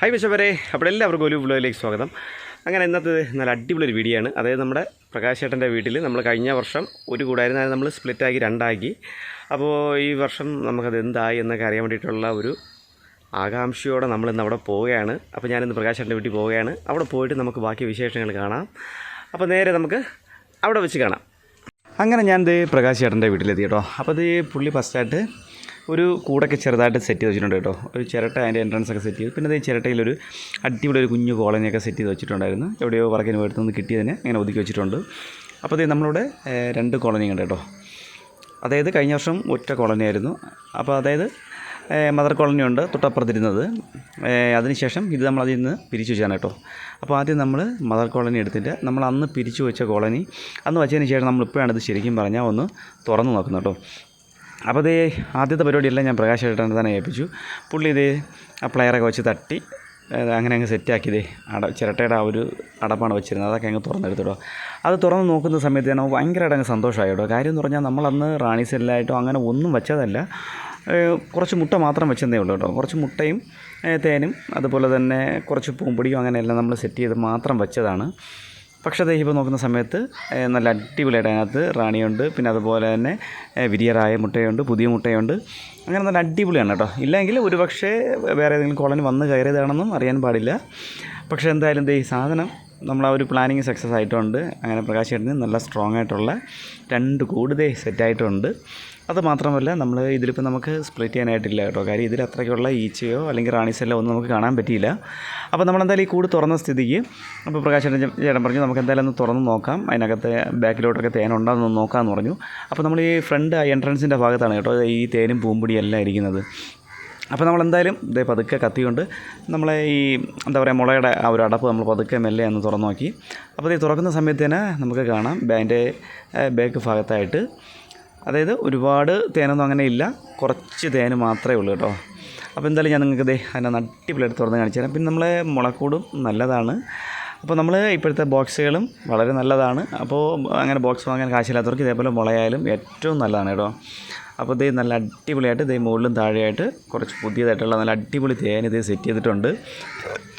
Hi വിശവരെ അപ്പോൾ എല്ലാവർക്കും ഒരു വ്ലോഗിലേക്ക് സ്വാഗതം. അങ്ങനെ ഇന്നത്തെ നല്ല അടിപൊളി വീഡിയോ ആണ്. അതായത് നമ്മുടെ പ്രകാശ് ചേട്ടന്റെ വീട്ടിൽ നമ്മൾ കഴിഞ്ഞ വർഷം ഒരു കൂടായിരുന്നു. അത് നമ്മൾ സ്പ്ലിറ്റാക്കി രണ്ടാക്കി. അപ്പോൾ ഈ വർഷം നമുക്കത് എന്തായി എന്നൊക്കെ അറിയാൻ വേണ്ടിയിട്ടുള്ള ഒരു ആകാംക്ഷയോടെ നമ്മൾ ഇന്ന് അവിടെ പോവുകയാണ്. അപ്പോൾ ഞാനിന്ന് പ്രകാശ് ചേട്ടന്റെ വീട്ടിൽ പോവുകയാണ്. അവിടെ പോയിട്ട് നമുക്ക് ബാക്കി വിശേഷങ്ങൾ കാണാം. അപ്പോൾ നേരെ നമുക്ക് അവിടെ വെച്ച് കാണാം. അങ്ങനെ ഞാൻ ദേ പ്രകാശ് ചേട്ടന്റെ വീട്ടിലെത്തി കേട്ടോ. അപ്പോൾ ഇത് പുള്ളി ഫസ്റ്റായിട്ട് ഒരു കൂടൊക്കെ ചെറുതായിട്ട് സെറ്റ് ചെയ്ത് വെച്ചിട്ടുണ്ട് കേട്ടോ. ഒരു ചിരട്ട അതിന്റെ എൻട്രൻസ് ഒക്കെ സെറ്റ് ചെയ്തു. പിന്നെ ഈ ചിരട്ടയിലൊരു അടിപൊളി ഒരു കുഞ്ഞു കോളനിയൊക്കെ സെറ്റ് ചെയ്ത് വെച്ചിട്ടുണ്ടായിരുന്നു. എവിടെയോ വർക്കിന് പോയിട്ട് നിന്ന് കിട്ടിയതിനെ അങ്ങനെ ഒതുക്കി വെച്ചിട്ടുണ്ട്. അപ്പോൾ ഇത് നമ്മളിവിടെ രണ്ട് കോളനി ഉണ്ട് കേട്ടോ. അതായത് കഴിഞ്ഞ വർഷം ഒറ്റ കോളനി ആയിരുന്നു അപ്പോൾ അതായത് മദർ കോളനി ഉണ്ട് തൊട്ടപ്പുറത്തിരുന്നത്. അതിനുശേഷം ഇത് നമ്മൾ അതിൽ നിന്ന് പിരിച്ചു വെച്ചാണ് കേട്ടോ. അപ്പോൾ ആദ്യം നമ്മൾ മദർ കോളനി എടുത്തിട്ട് നമ്മൾ അന്ന് പിരിച്ചു വെച്ച കോളനി അന്ന് വെച്ചതിന് ശേഷം നമ്മൾ ഇപ്പോഴാണ് ഇത് ശരിക്കും പറഞ്ഞാൽ ഒന്ന് തുറന്നു നോക്കുന്നത് കേട്ടോ. അപ്പോൾ ഇതേ ആദ്യത്തെ പരിപാടിയെല്ലാം ഞാൻ പ്രകാശ് ഏട്ടനെ തന്നെ ഏൽപ്പിച്ചു. പുള്ളി ഇതേ ആ പ്ലെയറൊക്കെ വെച്ച് തട്ടി അങ്ങനെ അങ്ങ് സെറ്റാക്കിയതേ അട ചിരട്ടയുടെ ആ ഒരു അടപ്പാണ് വെച്ചിരുന്നത്. അതൊക്കെ അങ്ങ് തുറന്നെടുത്തിടോ അത് തുറന്ന് നോക്കുന്ന സമയത്ത് ഞാൻ ഭയങ്കരമായിട്ട് അങ്ങ് സന്തോഷമായി കേട്ടോ കാര്യം എന്ന് പറഞ്ഞാൽ നമ്മളന്ന് റാണി സെല്ലായിട്ടോ അങ്ങനെ ഒന്നും വെച്ചതല്ല. കുറച്ച് മുട്ട മാത്രം വെച്ചതേ ഉള്ളൂ കേട്ടോ കുറച്ച് മുട്ടയും തേനും അതുപോലെ തന്നെ കുറച്ച് പൂമ്പൊടിയും അങ്ങനെയെല്ലാം നമ്മൾ സെറ്റ് ചെയ്ത് മാത്രം വെച്ചതാണ്. പക്ഷേ ഇപ്പോൾ നോക്കുന്ന സമയത്ത് നല്ല അടിപൊളിയായിട്ട് അതിനകത്ത്. റാണിയുണ്ട് പിന്നെ അതുപോലെ തന്നെ വിരിയറായ മുട്ടയുണ്ട് പുതിയ മുട്ടയുണ്ട്. അങ്ങനെ നല്ല അടിപൊളിയാണ് കേട്ടോ. ഇല്ലെങ്കിൽ ഒരു പക്ഷേ വേറെ ഏതെങ്കിലും കോളനി വന്ന് കയറിയതാണെന്നും അറിയാൻ പാടില്ല. പക്ഷേ എന്തായാലും ഈ സാധനം നമ്മൾ ആ ഒരു പ്ലാനിങ് സക്സസ് ആയിട്ടുണ്ട്. അങ്ങനെ പ്രകാശ് ചേട്ടന് നല്ല സ്ട്രോങ് ആയിട്ടുള്ള രണ്ട് കൂടുതൽ സെറ്റായിട്ടുണ്ട് അത് മാത്രമല്ല നമ്മൾ ഇതിലിപ്പോൾ നമുക്ക് സ്പ്ലിറ്റ് ചെയ്യാനായിട്ടില്ല കേട്ടോ. കാര്യം ഇതിൽ അത്രയ്ക്കുള്ള ഈച്ചയോ അല്ലെങ്കിൽ റാണീസെല്ലോ ഒന്നും നമുക്ക് കാണാൻ പറ്റിയില്ല. അപ്പോൾ നമ്മളെന്തായാലും ഈ കൂട് തുറന്ന സ്ഥിതിക്ക് അപ്പോൾ പ്രകാശ് ചേട്ടൻ പറഞ്ഞു നമുക്ക് എന്തായാലും ഒന്ന് തുറന്ന് നോക്കാം. അതിനകത്ത് ബാക്കിലോട്ടൊക്കെ തേൻ എന്ന് നോക്കാമെന്ന് പറഞ്ഞു. അപ്പോൾ നമ്മൾ ഈ ഫ്രണ്ട് എൻട്രൻസിന്റെ ഭാഗത്താണ് കേട്ടോ ഈ തേനും പൂമ്പൊടിയും എല്ലാം ഇരിക്കുന്നത്. അപ്പോൾ നമ്മൾ എന്തായാലും ഇതേ പതുക്കെ കത്തിക്കൊണ്ട് നമ്മളെ ഈ എന്താ പറയുക മുളയുടെ ആ ഒരു അടപ്പ് നമ്മൾ പതുക്കെ മെല്ലെ ഒന്ന് തുറന്നു നോക്കി. അപ്പോൾ ഇത് തുറക്കുന്ന സമയത്ത് തന്നെ നമുക്ക് കാണാം അതിന്റെ ബാക്ക് ഭാഗത്തായിട്ട് അതായത് ഒരുപാട് തേനൊന്നും അങ്ങനെ ഇല്ല. കുറച്ച് തേൻ മാത്രമേ ഉള്ളൂ കേട്ടോ. അപ്പോൾ എന്തായാലും ഞാൻ നിങ്ങൾക്ക് ദേ അതിനെ നട്ടിപ്പിളെടുത്ത് തുറന്ന് കാണിച്ചു തരാം. പിന്നെ നമ്മളെ മുളക്കൂടും നല്ലതാണ്. അപ്പോൾ നമ്മൾ ഇപ്പോഴത്തെ ബോക്സുകളും വളരെ നല്ലതാണ്. അപ്പോൾ അങ്ങനെ ബോക്സ് വാങ്ങാൻ കാശില്ലാത്തവർക്ക് ഇതേപോലെ മുളയായാലും ഏറ്റവും നല്ലതാണ് കേട്ടോ. അപ്പോൾ ഇതേ നല്ല അടിപൊളിയായിട്ട് ഇതേ മുകളിലും താഴെയായിട്ട് കുറച്ച് പുതിയതായിട്ടുള്ള നല്ല അടിപൊളി തേൻ ഇതേ സെറ്റ് ചെയ്തിട്ടുണ്ട്.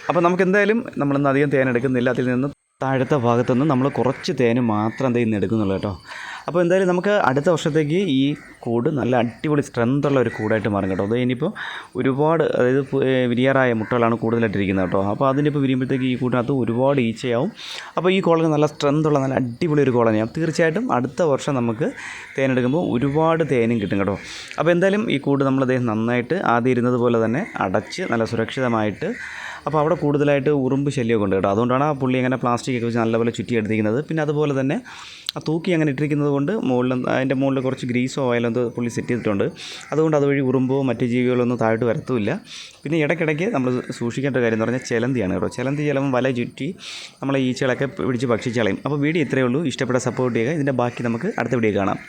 അപ്പോൾ നമുക്ക് എന്തായാലും നമ്മളിന്ന് അധികം തേൻ എടുക്കുന്നില്ല. അതിൽ നിന്ന് താഴത്തെ ഭാഗത്തുനിന്ന് നമ്മൾ കുറച്ച് തേന് മാത്രം എന്തെങ്കിലും ഇന്ന് എടുക്കുന്നുള്ളൂ കേട്ടോ. അപ്പോൾ എന്തായാലും നമുക്ക് അടുത്ത വർഷത്തേക്ക് ഈ കൂട് നല്ല അടിപൊളി സ്ട്രെങ്ത് ഉള്ള ഒരു കൂടായിട്ട് മാറും കേട്ടോ. അത് ഇനിയിപ്പോൾ ഒരുപാട് അതായത് വിരിയാറായ മുട്ടകളാണ് കൂടുതലായിട്ടിരിക്കുന്നത് കേട്ടോ. അപ്പോൾ അതിനിപ്പോൾ വിരിയുമ്പോഴത്തേക്ക് ഈ കൂടിനകത്ത് ഒരുപാട് ഈച്ചയാവും. അപ്പോൾ ഈ കോളനി നല്ല സ്ട്രെങ്ത് ഉള്ള നല്ല അടിപൊളി ഒരു കോളനിയാണ് തീർച്ചയായിട്ടും അടുത്ത വർഷം നമുക്ക് തേനെടുക്കുമ്പോൾ ഒരുപാട് തേനും കിട്ടും കേട്ടോ. അപ്പോൾ എന്തായാലും ഈ കൂട് നമ്മൾ അദ്ദേഹം നന്നായിട്ട് ആദ്യം ഇരുന്നത് പോലെ തന്നെ അടച്ച് നല്ല സുരക്ഷിതമായിട്ട് അപ്പോൾ അവിടെ കൂടുതലായിട്ട് ഉറുമ്പ് ശല്യമൊക്കെ ഉണ്ട് കേട്ടോ. അതുകൊണ്ടാണ് ആ പുള്ളി അങ്ങനെ പ്ലാസ്റ്റിക് ഒക്കെ വെച്ച് നല്ലപോലെ ചുറ്റി എടുത്തിരിക്കുന്നത് പിന്നെ അതുപോലെ തന്നെ ആ തൂക്കി അങ്ങനെ ഇട്ടിരിക്കുന്നത് കൊണ്ട് മുകളിൽ അതിന്റെ മുകളിൽ കുറച്ച് ഗ്രീസോ ഓയിലോ എന്തോ പുള്ളി സെറ്റ് ചെയ്തിട്ടുണ്ട്. അതുകൊണ്ട് അതുവഴി ഉറുമ്പോ മറ്റ് ജീവികളോ ഒന്നും താഴോട്ട് വരത്തുമില്ല. പിന്നെ ഇടയ്ക്കിടയ്ക്ക് നമ്മൾ സൂക്ഷിക്കേണ്ട കാര്യം എന്ന് പറഞ്ഞാൽ ചിലന്തിയാണ് കേട്ടോ. ചിലന്തി ചിലപ്പം വല ചുറ്റി നമ്മളെ ഈച്ചകളൊക്കെ പിടിച്ച് ഭക്ഷിച്ചളയും അപ്പോൾ വീഡിയോ ഇത്രയേ ഉള്ളൂ. ഇഷ്ടപ്പെട്ട സപ്പോർട്ട് ചെയ്യുക. ഇതിന്റെ ബാക്കി നമുക്ക് അടുത്ത വീഡിയോ കാണാം.